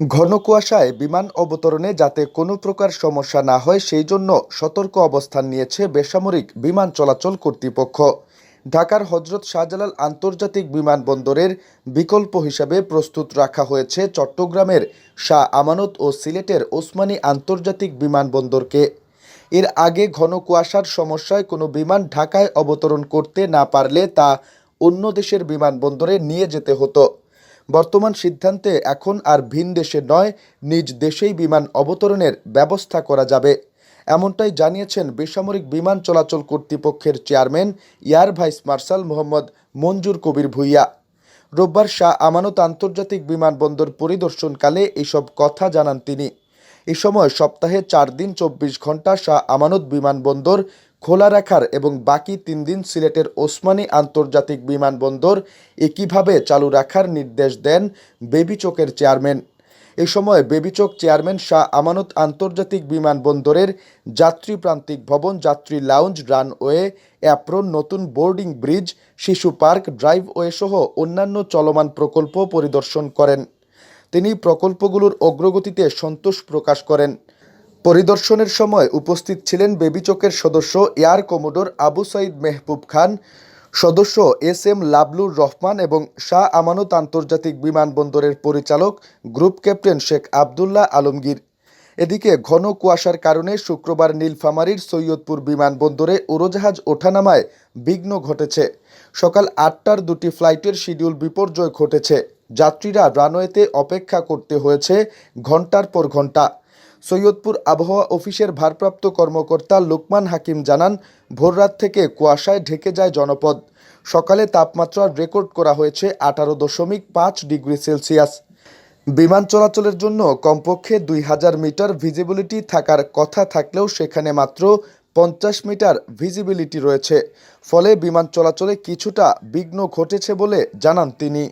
ঘন কুয়াশায় বিমান অবতরণে যাতে কোনো প্রকার সমস্যা না হয়, সেই জন্য সতর্ক অবস্থান নিয়েছে বেসামরিক বিমান চলাচল কর্তৃপক্ষ। ঢাকার হজরত শাহজালাল আন্তর্জাতিক বিমানবন্দরের বিকল্প হিসাবে প্রস্তুত রাখা হয়েছে চট্টগ্রামের শাহ আমানত ও সিলেটের ওসমানী আন্তর্জাতিক বিমানবন্দরকে। এর আগে ঘন কুয়াশার সমস্যায় কোনো বিমান ঢাকায় অবতরণ করতে না পারলে তা অন্য দেশের বিমানবন্দরে নিয়ে যেতে হতো। বর্তমান সিদ্ধান্তে এখন আর ভিন দেশে নয়, নিজ দেশেই বিমান অবতরণের ব্যবস্থা করা যাবে। এমনটাই জানিয়েছেন বেসামরিক বিমান চলাচল কর্তৃপক্ষের chairman, air vice marshal Mohammad Manzur Kabir Bhuiyan. রোববার শাহ আমানত আন্তর্জাতিক বিমানবন্দর পরিদর্শনকালে এসব কথা জানান তিনি। এ সময় সপ্তাহে চার দিন চব্বিশ ঘণ্টা শাহ আমানত বিমানবন্দর খোলা রাখার এবং বাকি তিন দিন সিলেটের ওসমানী আন্তর্জাতিক বিমানবন্দর একইভাবে চালু রাখার নির্দেশ দেন বেবিচকের চেয়ারম্যান। এ সময় বেবিচক চেয়ারম্যান শাহ আমানত আন্তর্জাতিক বিমানবন্দরের যাত্রী প্রান্তিক ভবন, যাত্রী লাউঞ্জ, রানওয়ে, অ্যাপ্রন, নতুন বোর্ডিং ব্রিজ, শিশু পার্ক, ড্রাইভওয়ে সহ অন্যান্য চলমান প্রকল্প পরিদর্শন করেন। তিনি প্রকল্পগুলোর অগ্রগতিতে সন্তোষ প্রকাশ করেন। পরিদর্শনের সময় উপস্থিত ছিলেন বেবিচকের সদস্য এয়ার কমোডোর আবু সাইদ মেহবুব খান, সদস্য এস এম লাবলুর রহমান এবং শাহ আমানত আন্তর্জাতিক বিমানবন্দরের পরিচালক গ্রুপ ক্যাপ্টেন শেখ আবদুল্লাহ আলমগীর। এদিকে ঘন কুয়াশার কারণে শুক্রবার নীলফামারীর সৈয়দপুর বিমানবন্দরে উড়োজাহাজ ওঠানামায় বিঘ্ন ঘটেছে। সকাল আটটার দুটি ফ্লাইটের শিডিউল বিপর্যয় ঘটেছে। যাত্রীরা রানওয়েতে অপেক্ষা করতে হয়েছে ঘণ্টার পর ঘণ্টা। সৈয়দপুর আবহাওয়া অফিসের ভারপ্রাপ্ত কর্মকর্তা লোকমান হাকিম জানান, ভোররাত থেকে কুয়াশায় ঢেকে যায় জনপদ। সকালে তাপমাত্রা রেকর্ড করা হয়েছে আঠারো দশমিক পাঁচ ডিগ্রি সেলসিয়াস। বিমান চলাচলের জন্য কমপক্ষে দুই হাজার মিটার ভিজিবিলিটি থাকার কথা থাকলেও সেখানে মাত্র পঞ্চাশ মিটার ভিজিবিলিটি রয়েছে। ফলে বিমান চলাচলে কিছুটা বিঘ্ন ঘটেছে বলে জানান তিনি।